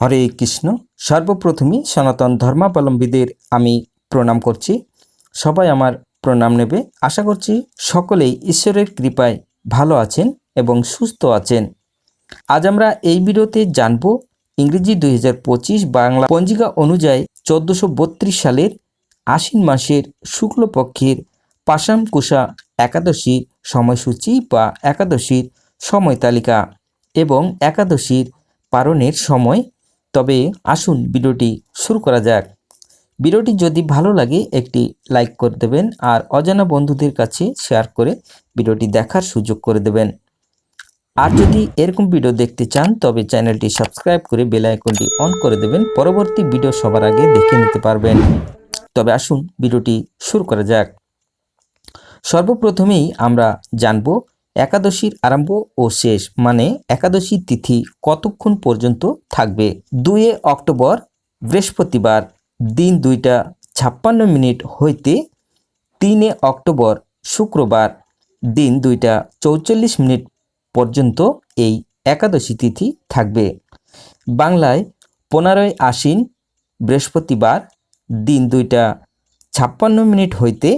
হরে কৃষ্ণ। সর্বপ্রথমে সনাতন ধর্মাবলম্বীদের আমি প্রণাম করছি। সবাই আমার প্রণাম নেবে। আশা করছি সকলেই ঈশ্বরের কৃপায় ভালো আছেন এবং সুস্থ আছেন। আজ আমরা এই ভিডিওতে জানব ইংরেজি দুই হাজার পঁচিশ বাংলা পঞ্জিকা অনুযায়ী চোদ্দোশো সালের আশ্বিন মাসের শুক্লপক্ষের পাশাম কুষা একাদশীর সময়সূচি বা একাদশীর সময় তালিকা এবং একাদশীর পারণের সময় তবে আসুন ভিডিওটি শুরু করা যাক। ভিডিওটি যদি ভালো লাগে, একটি লাইক করে দেবেন আর অজানা বন্ধুদের কাছে শেয়ার করে ভিডিওটি দেখার সুযোগ করে দেবেন। আর যদি এরকম ভিডিও দেখতে চান, তবে চ্যানেলটি সাবস্ক্রাইব করে বেল আইকনটি অন করে দেবেন। পরবর্তী ভিডিও সবার আগে দেখে নিতে পারবেন। তবে আসুন ভিডিওটি শুরু করা যাক। সর্বপ্রথমেই আমরা জানব একাদশীর আরম্ভ ও শেষ মানে একাদশী তিথি কতক্ষণ পর্যন্ত থাকবে? দুয়ে অক্টোবর, বৃহস্পতিবার, দিন দুইটা ছাপ্পান্ন মিনিট হইতে তিনে অক্টোবর, শুক্রবার, দিন দুইটা চৌচল্লিশ মিনিট পর্যন্ত এই একাদশী তিথি থাকবে। বাংলায় পনেরোই আশ্বিন, বৃহস্পতিবার, দিন দুইটা ছাপ্পান্ন মিনিট হইতে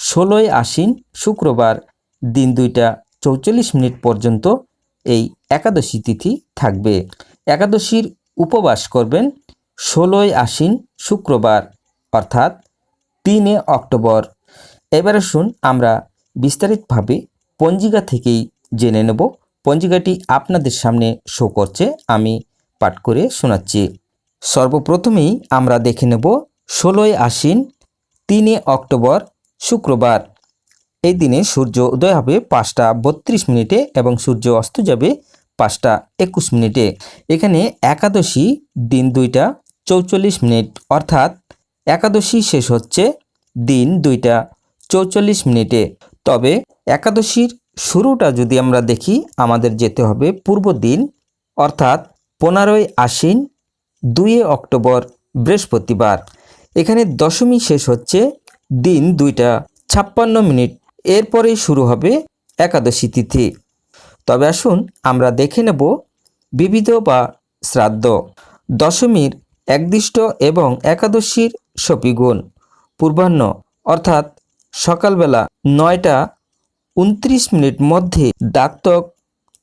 ষোলোই আশ্বিন, শুক্রবার, দিন দুইটা চৌচল্লিশ মিনিট পর্যন্ত এই একাদশী তিথি থাকবে। একাদশীর উপবাস করবেন ষোলোই আশ্বিন শুক্রবার, অর্থাৎ তিনে অক্টোবর। এবারে শুন আমরা বিস্তারিতভাবে পঞ্জিকা থেকেই জেনে নেব। পঞ্জিকাটি আপনাদের সামনে শো করছে, আমি পাঠ করে শোনাচ্ছি। সর্বপ্রথমেই আমরা দেখে নেব ষোলোই আশ্বিন তিনে অক্টোবর শুক্রবার। এই দিনে সূর্য উদয় হবে পাঁচটা বত্রিশ মিনিটে এবং সূর্য অস্ত যাবে পাঁচটা একুশ মিনিটে। এখানে একাদশী দিন দুইটা, চৌচল্লিশ মিনিট, অর্থাৎ একাদশী শেষ হচ্ছে দিন দুইটা, চৌচল্লিশ মিনিটে। তবে একাদশীর শুরুটা যদি আমরা দেখি, আমাদের যেতে হবে পূর্ব দিন, অর্থাৎ পনেরোই আশ্বিন দুইয়ে অক্টোবর, বৃহস্পতিবার। এখানে দশমী শেষ হচ্ছে দিন দুইটা, ছাপ্পান্ন মিনিট এরপরেই শুরু হবে একাদশী তিথি। তবে আসুন আমরা দেখে নেব বিবিধ বা শ্রাদ্ধ। দশমীর একদিষ্ট এবং একাদশীর সপিগুণ। পূর্বাহ্ন, অর্থাৎ সকালবেলা নয়টা উনত্রিশ মিনিট মধ্যে ডাক্তক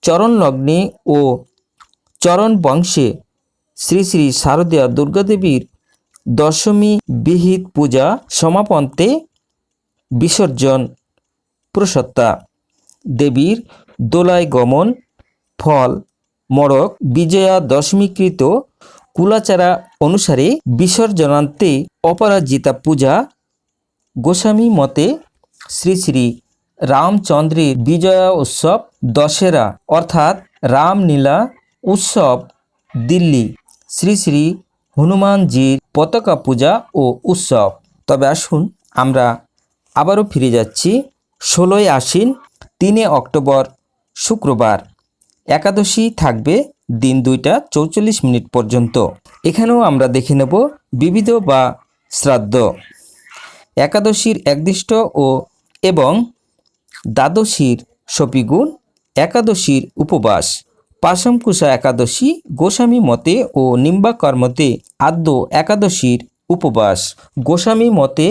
চরণ লগ্নে ও চরণ বংশে শ্রী শ্রী শারদীয়া দুর্গাদেবীর দশমী বিহিত পূজা সমাপন্তে বিসর্জন। প্রসত্তা দেবীর দোলায় গমন, ফল, মড়ক বিজয়া দশমীকৃত কুলাচারা অনুসারে বিসর্জনান্তে অপরাজিতা পূজা। গোস্বামী মতে শ্রী শ্রী রামচন্দ্রের বিজয়া উৎসব দশেরা, অর্থাৎ রামলীলা উৎসব দিল্লি। শ্রী শ্রী হনুমানজির পতাকা পূজা ও উৎসব। তবে আসুন আমরা আবারও ফিরে যাচ্ছি ষোলোই আশ্বিন, তিনে অক্টোবর, শুক্রবার। একাদশী থাকবে দিন দুইটা চৌচল্লিশ মিনিট পর্যন্ত। এখানেও আমরা দেখে নেব বিবিধ বা শ্রাদ্ধ। একাদশীর একদিষ্ট ও এবং দ্বাদশীর সপিগুণ একাদশীর উপবাস। পাশমকুশা একাদশী গোস্বামী মতে ও নিম্বাকর মতে আদ্য একাদশীর উপবাস। গোস্বামী মতে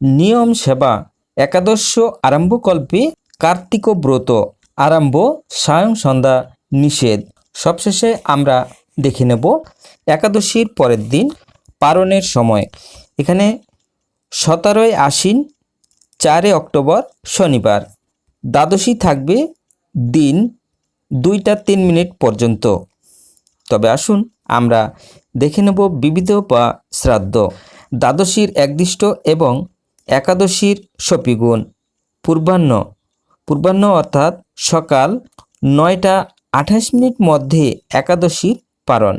নিয়ম সেবা একাদশ আরম্ভকল্পে কার্তিক ব্রত, আরম্ভ সায়ং সন্ধ্যা নিষেধ। সবশেষে আমরা দেখে নেব একাদশীর পরের দিন পারণের সময়। এখানে সতেরোই আশ্বিন চারে অক্টোবর শনিবার। দ্বাদশী থাকবে দিন দুইটা তিন মিনিট পর্যন্ত। তবে আসুন আমরা দেখে নেব বিবিধ বা শ্রাদ্ধ। দ্বাদশীর একদিষ্ট এবং একাদশীর সপিগুণ। পূর্বাহ্ন। পূর্বাহ্ন অর্থাৎ সকাল নয়টা আঠাশ মিনিট মধ্যে একাদশীর পারণ।